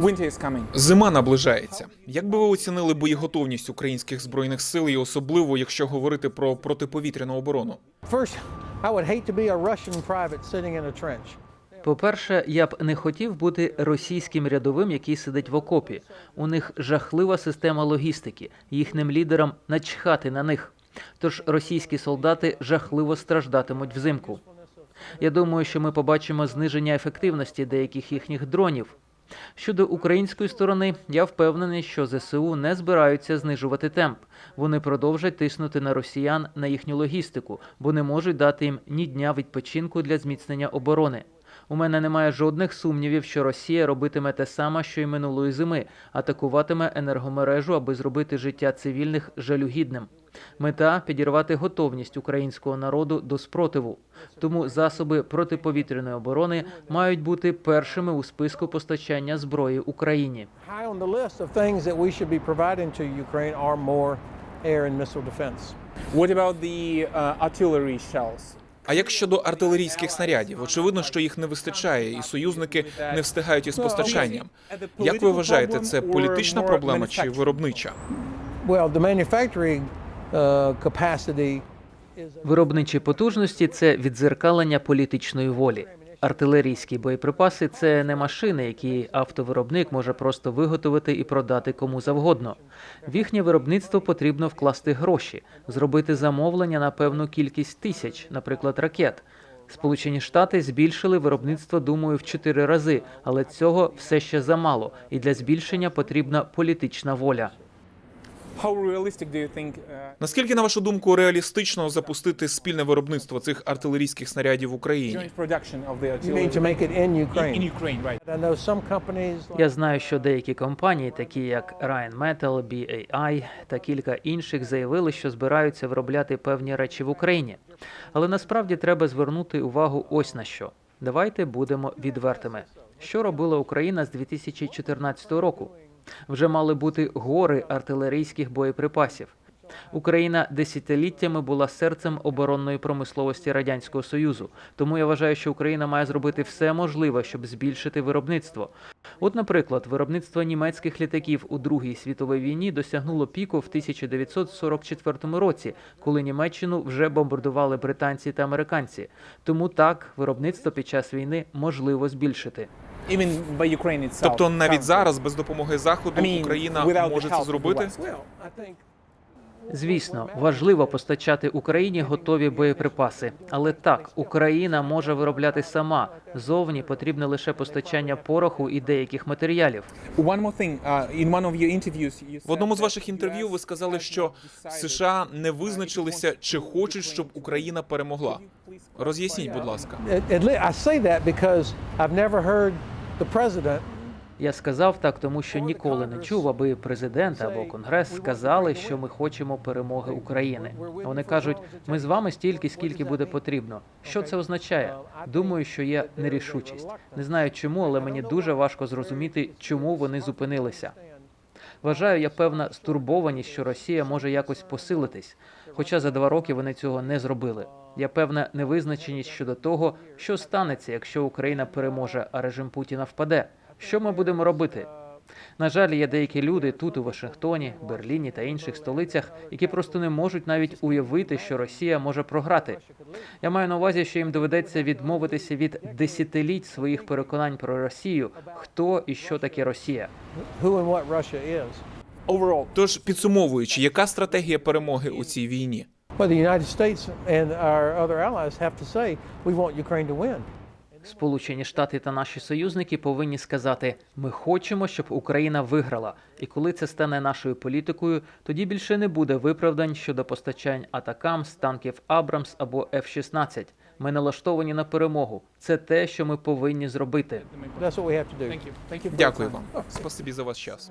Winter. Зима наближається. Як би ви оцінили боєготовність українських збройних сил, і особливо якщо говорити про протиповітряну оборону? First, I would hate to be a Russian private sitting in a trench. По-перше, я б не хотів бути російським рядовим, який сидить в окопі. У них жахлива система логістики. Їхнім лідерам начхати на них. Тож російські солдати жахливо страждатимуть взимку. Я думаю, що ми побачимо зниження ефективності деяких їхніх дронів. Щодо української сторони, я впевнений, що ЗСУ не збираються знижувати темп. Вони продовжать тиснути на росіян на їхню логістику, бо не можуть дати їм ні дня відпочинку для зміцнення оборони. У мене немає жодних сумнівів, що Росія робитиме те саме, що й минулої зими, атакуватиме енергомережу, аби зробити життя цивільних жалюгідним. Мета підірвати готовність українського народу до спротиву. Тому засоби протиповітряної оборони мають бути першими у списку постачання зброї Україні. Uh? А як щодо артилерійських снарядів? Очевидно, що їх не вистачає, і союзники не встигають із постачанням. Як ви вважаєте, це політична проблема чи виробнича? Is Виробничі потужності це віддзеркалення політичної волі. Артилерійські боєприпаси це не машини, які автовиробник може просто виготовити і продати кому завгодно. В їхнє виробництво потрібно вкласти гроші, зробити замовлення на певну кількість тисяч, наприклад, ракет. Сполучені Штати збільшили виробництво, думаю, в чотири рази, але цього все ще замало, і для збільшення потрібна політична воля. Наскільки, на вашу думку, реалістично запустити спільне виробництво цих артилерійських снарядів в Україні? joint production of the you mean to artillery make it in in, Ukraine? in Ukraine, right? I know some companies like Я знаю, що деякі компанії, такі як Rheinmetall, BAI та кілька інших, заявили, що збираються виробляти певні речі в Україні. Але насправді треба звернути увагу ось на що. Давайте будемо відвертими. Що робила Україна з 2014 року? Вже мали бути гори артилерійських боєприпасів. Україна десятиліттями була серцем оборонної промисловості радянського союзу. Тому я вважаю, що Україна має зробити все можливе, щоб збільшити виробництво. От, наприклад, виробництво німецьких літаків у Другій світовій війні досягнуло піку в 1944 році, коли Німеччину вже бомбардували британці та американці. Тому так виробництво під час війни можливо збільшити. Even by Ukraine itself. Тобто навіть зараз без допомоги заходу I mean, Україна може це зробити? West. well, I think Звісно, важливо постачати Україні готові боєприпаси, але так Україна може виробляти сама. Зовні потрібне лише постачання пороху і деяких матеріалів. One more thing. Uh, in one of your interviews, you В одному з ваших інтерв'ю ви сказали, що США не визначилися, чи хочуть, щоб Україна перемогла. Роз'ясніть, будь ласка. Я сказав так, тому що ніколи не чув, аби президент або конгрес сказали, що ми хочемо перемоги України. Вони кажуть, ми з вами стільки, скільки буде потрібно. Що це означає? Думаю, що є нерішучість. Не знаю чому, але мені дуже важко зрозуміти, чому вони зупинилися. Вважаю, я певна стурбованість, що Росія може якось посилитись, хоча за два роки вони цього не зробили. Я певна невизначеність щодо того, що станеться, якщо Україна переможе, а режим Путіна впаде. Що ми будемо робити? На жаль, є деякі люди тут, у Вашингтоні, Берліні та інших столицях, які просто не можуть навіть уявити, що Росія може програти. Я маю на увазі, що їм доведеться відмовитися від десятиліть своїх переконань про Росію, хто і що таке Росія. Тож підсумовуючи, яка стратегія перемоги у цій війні? But the United States and our other allies have to say we want Ukraine to win. Сполучені Штати та наші союзники повинні сказати: ми хочемо, щоб Україна виграла. І коли це стане нашою політикою, тоді більше не буде виправдань щодо постачань атакам з танків Абрамс або F-16. Ми налаштовані на перемогу. Це те, що ми повинні зробити. Дякую вам. Спасибі за ваш час.